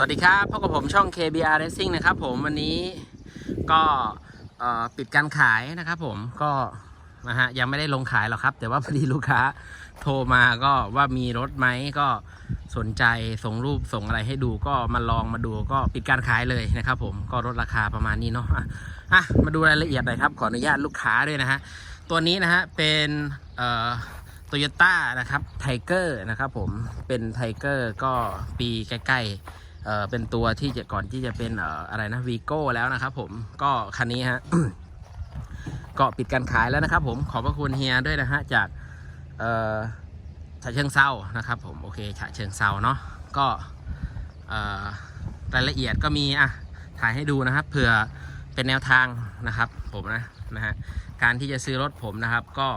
สวัสดีครับพบกับผมช่อง KBR Racing นะครับผมวันนี้ก็ปิดการขายนะครับผมก็นะฮะยังไม่ได้ลงขายหรอกครับ แต่ว่าพอดีลูกค้าโทรมาก็ว่ามีรถไหมก็สนใจส่งรูปส่งอะไรให้ดูก็มาลองมาดูก็ปิดการขายเลยนะครับผมก็ลดราคาประมาณนี้เนาะอะอะมาดูรายละเอียดหน่อยครับขออนุญาตลูกค้าด้วยนะฮะตัวนี้นะฮะเป็นเอ่อโตโยต้านะครับไทเกอร์นะครับผมเป็นไทเกอร์ก็ปีใกล้ๆ เป็นตัวที่จะก่อนที่จะเป็นอออะไรนะวีโก้แล้วนะครับผมก็คันนี้ฮะก็ปิดการขายแล้วนะครับผมขอบพระคุณเฮียด้วยนะฮะจากฉะเชิงเซานะครับผมโอเคฉะเชิงเซาเนาะก็รายละเอียดก็มีอะถ่ายให้ดูนะครับเผื่อเป็นแนวทางนะครับผมนะนะฮะการที่จะซื้อรถผมนะครับ ก็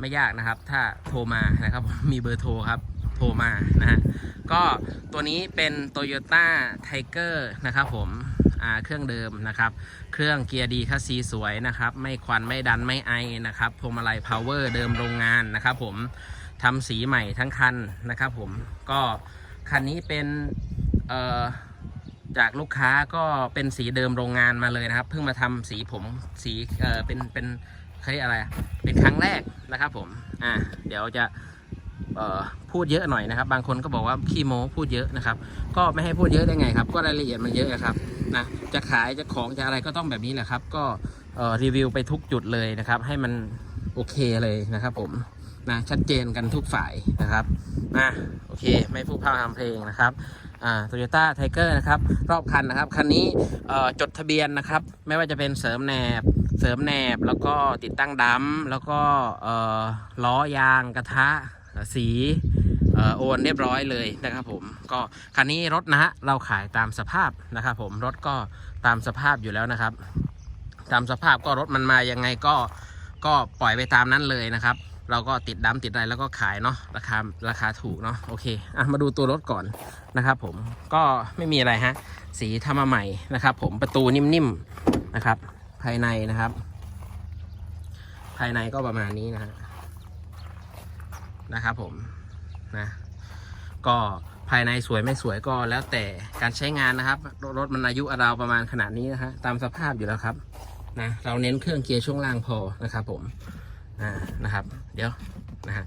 ไม่ยากนะครับ ถ้าโทรมานะครับมีเบอร์โทรครับ รมานะฮะก็ตัวนี้เป็น Toyota Tiger นะครับผมเครื่องเดิมนะครับ เครื่องเกียร์ดีคัสซีสวยนะครับ ไม่ควันไม่ดันไม่ไอนะครับพวงมาลัย power เดิมโรงงานนะครับผมทำสีใหม่ทั้งคันนะครับผมก็คันนี้เป็นจากลูกค้าก็เป็นสีเดิมโรงงานมาเลยนะครับ เพิ่งมาทำสีผมสีเออเป็นเป็นเขาเรียอะไรเป็นครั้งแรกนะครับผมอ่าเดี๋ยวจะ พูดเยอะหน่อยนะครับ บางคนก็บอกว่าขี้โม้พูดเยอะนะครับ ก็ไม่ให้พูดเยอะได้ไงครับ ก็รายละเอียดมันเยอะอะครับนะจะขายจะของจะอะไรก็ต้องแบบนี้แหละครับ ก็รีวิวไปทุกจุดเลยนะครับ ให้มันโอเคเลยนะครับผมนะชัดเจนกันทุกฝ่ายนะครับนะโอเค ไม่พูดพร่ำทำเพลงนะครับอ่าโตโยต้าไทเกอร์นะครับ รอบคันนะครับ คันนี้จดทะเบียนนะครับ ไม่ว่าจะเป็นเสริมแหนบ เสริมแหนบแล้วก็ติดตั้งดัมแล้วก็ล้อยางกระทะ สีเอ่อโอนเรียบร้อยเลยนะครับผมก็คันนี้รถนะฮะเราขายตามสภาพนะครับผมรถก็ตามสภาพอยู่แล้วนะครับ ตามสภาพก็รถมันมายังไงก็ก็ปล่อยไปตามนั้นเลยนะครับ เราก็ติดดัมติดอะไรแล้วก็ขายเนาะราคาราคาถูกเนาะโอเคอะมาดูตัวรถก่อนนะครับผมก็ไม่มีอะไรฮะสีทำมาใหม่นะครับผมประตูนิ่มๆนะครับ ภายในนะครับ ภายในก็ประมาณนี้นะฮะ นะครับผมนะก็ภายในสวยไม่สวยก็แล้วแต่การใช้งานนะครับรถรถมันอายุราวประมาณขนาดนี้นะฮะตามสภาพอยู่แล้วครับนะเราเน้นเครื่องเกียร์ช่วงล่างพอนะครับผมอ่านะครับ เดี๋ยวนะฮะ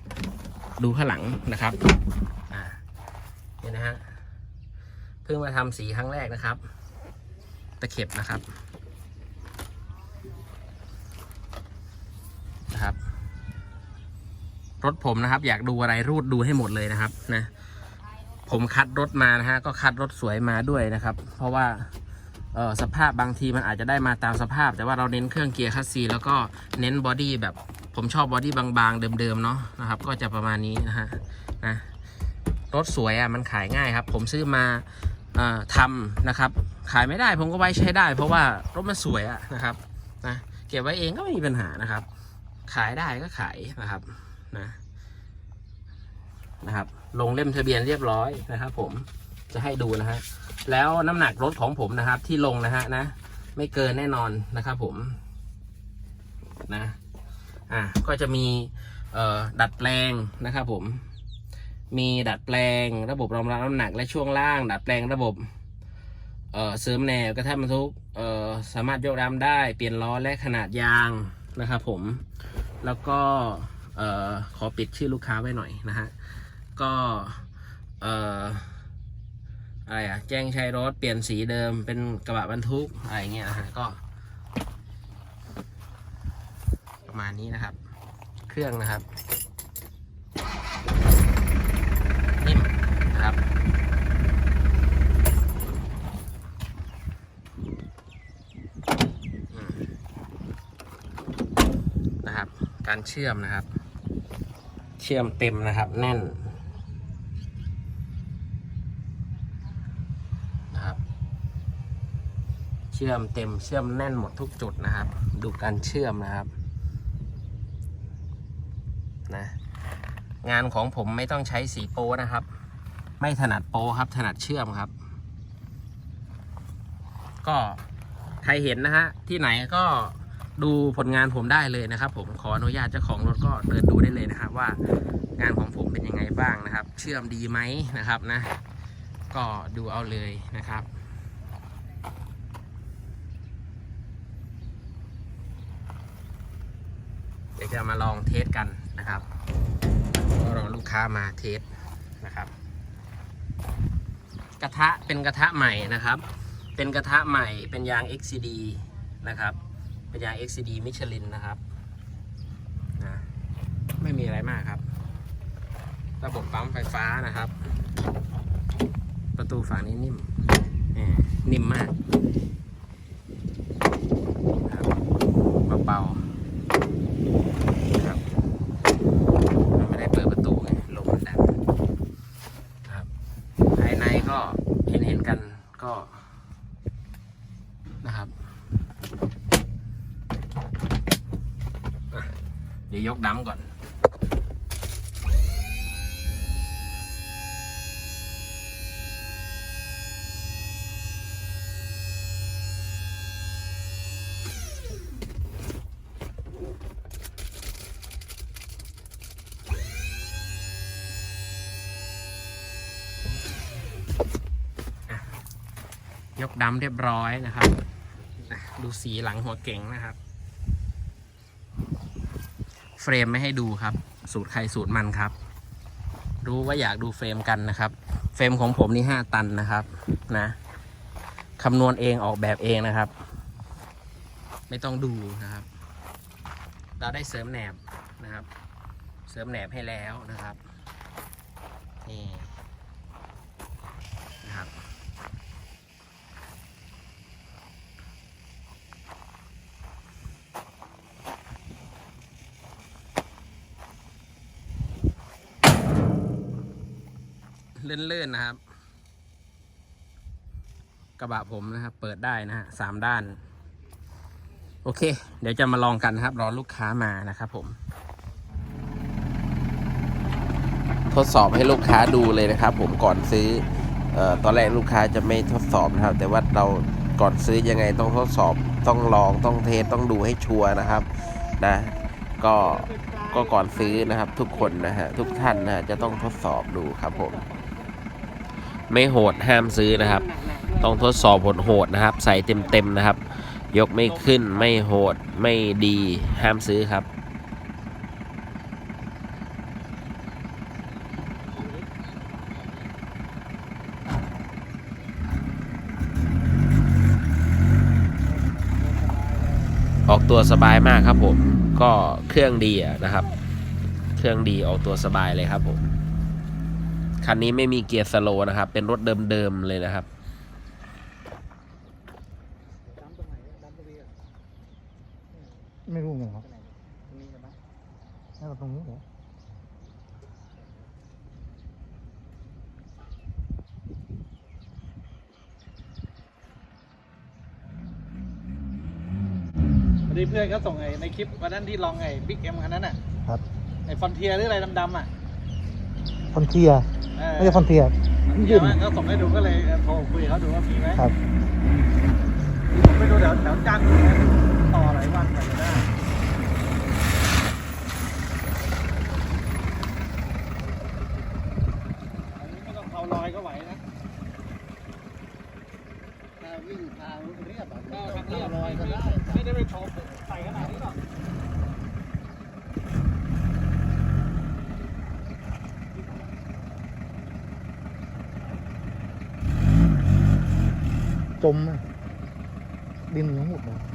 ดูข้างหลังนะครับอ่านี่นะฮะเพิ่งมาทำสีครั้งแรกนะครับ ตะเข็บนะครับ รถผมนะครับ อยากดูอะไรรูดดูให้หมดเลยนะครับนะ ผมคัดรถมานะฮะก็คัดรถสวยมาด้วยนะครับ เพราะว่าเออสภาพบางทีมันอาจจะได้มาตามสภาพ แต่ว่าเราเน้นเครื่องเกียร์คัสซีแล้วก็เน้นบอดี้แบบผมชอบบอดี้บางๆเดิมๆเนาะนะครับ ก็จะประมาณนี้นะฮะนะรถสวยอะมันขายง่ายครับ ผมซื้อมาเอ่อทำนะครับ ขายไม่ได้ผมก็ไว้ใช้ได้ เพราะว่ารถมันสวยอะนะครับนะเก็บไว้เองก็ไม่มีปัญหานะครับ ขายได้ก็ขายนะครับ นะนะครับ ลงเล่มทะเบียนเรียบร้อยนะครับ ผมจะให้ดูนะฮะแล้วน้ำหนักรถของผมนะครับ ที่ลงนะฮะนะ ไม่เกินแน่นอนนะครับผมนะอะก็จะมีเอ่อดัดแปลงนะครับผมมีดัดแปลงระบบรองรับน้ำหนักและช่วงล่าง ดัดแปลงระบบเอ่อเสริมแนวกระแทกบรรทุกเอ่อสามารถยกรำได้ เปลี่ยนล้อและขนาดยางนะครับผมแล้วก็ อ่อขอปิดชื่อลูกค้าไว้หน่อยนะฮะ ก็เอ่ออะไรอะแจ้งใช้รถเปลี่ยนสีเดิมเป็นกระบะบรรทุกอะไรเงี้ยนะฮะก็ประมาณนี้นะครับ เครื่องนะครับนิ่มนะครับนะครับ การเชื่อมนะครับ เชื่อมเต็มนะครับ แน่นนะครับ เชื่อมเต็มเชื่อมแน่นหมดทุกจุดนะครับ ดูการเชื่อมนะครับนะงานของผมไม่ต้องใช้สีโปนะครับ ไม่ถนัดโปครับ ถนัดเชื่อมครับ ก็ใครเห็นนะฮะที่ไหนก็ ดูผลงานผมได้เลยนะครับ ผมขออนุญาตเจ้าของรถก็เดินดูได้เลยนะครับ ว่างานของผมเป็นยังไงบ้างนะครับ เชื่อมดีไหมนะครับนะ ก็ดูเอาเลยนะครับเดี๋ยวจะมาลองเทสกันนะครับก็รอลูกค้ามาเทสนะครับ กระทะเป็นกระทะใหม่นะครับ เป็นกระทะใหม่เป็นยาง XCD นะครับ เป็นยาง XCD มิชลินนะครับนะไม่มีอะไรมากครับ ระบบปั๊มไฟฟ้านะครับ ประตูฝั่งนี้นิ่มแหมนิ่มมากครับเบาๆครับมันไม่ได้เปิดประตูไงลมมันดันครับภายในก็เห็นเห็นๆกันก็นะครับอะเดี๋ยวยกดัมก่อน ยกดำเรียบร้อยนะครับ ดูสีหลังหัวเก่งนะครับ เฟรมไม่ให้ดูครับ สูตรใครสูตรมันครับ รู้ว่าอยากดูเฟรมกันนะครับ เฟรมของผมนี่ห้าตันนะครับนะคำนวณเองออกแบบเองนะครับ ไม่ต้องดูนะครับ เราได้เสริมแหนบนะครับ เสริมแหนบให้แล้วนะครับนี่นะครับ เลื่อนๆนะครับ กระบะผมนะครับ เปิดได้นะฮะสามด้าน โอเค เดี๋ยวจะมาลองกันนะครับ รอลูกค้ามานะครับผม ทดสอบให้ลูกค้าดูเลยนะครับ ผมก่อนซื้อเออตอนแรกลูกค้าจะไม่ทดสอบนะครับ แต่ว่าเราก่อนซื้อยังไงต้องทดสอบต้องลองต้องเทสต้องดูให้ชัวร์นะครับ นะก็ก็ก่อนซื้อนะครับทุกคนนะฮะทุกท่านนะฮะจะต้องทดสอบดูครับผม ไม่โหดห้ามซื้อนะครับ ต้องทดสอบผลโหดนะครับ ใส่เต็มๆนะครับ ยกไม่ขึ้นไม่โหดไม่ดีห้ามซื้อครับออกตัวสบายมากครับผม ก็เครื่องดีอะนะครับ เครื่องดีออกตัวสบายเลยครับผม คันนี้ไม่มีเกียร์สโลว์นะครับ เป็นรถเดิมๆเลยนะครับ ไม่รู้เหมือนกันครับน่าจะตรงนี้เหรอพอดีเพื่อนเขาส่งไอ้ในคลิปวันนั้นที่ลองไอ้บิ๊กเอ็มคันนั้นอะ ครับ ไอ้ฟอนเทียหรืออะไรดำๆอะ ฟอนเทียเออไม่ใช่ฟอนเทียฟอนเทียมั้งเขาส่งให้ดูก็เลยเออโทรคุยกับเขาดูว่ามีไหมครับผมไปดูแถวแถวจันทร์นะต่อหลายวันกว่าจะได้อันนี้ไม่ต้องเอาลอยก็ไหวนะถ้าวิ่งทางเรียบอะก็ทางเรียบลอยก็ได้ ไม่ได้ไปโชว์ใส่ขนาดนี้หรอก จม ดินทั้งหมดเลย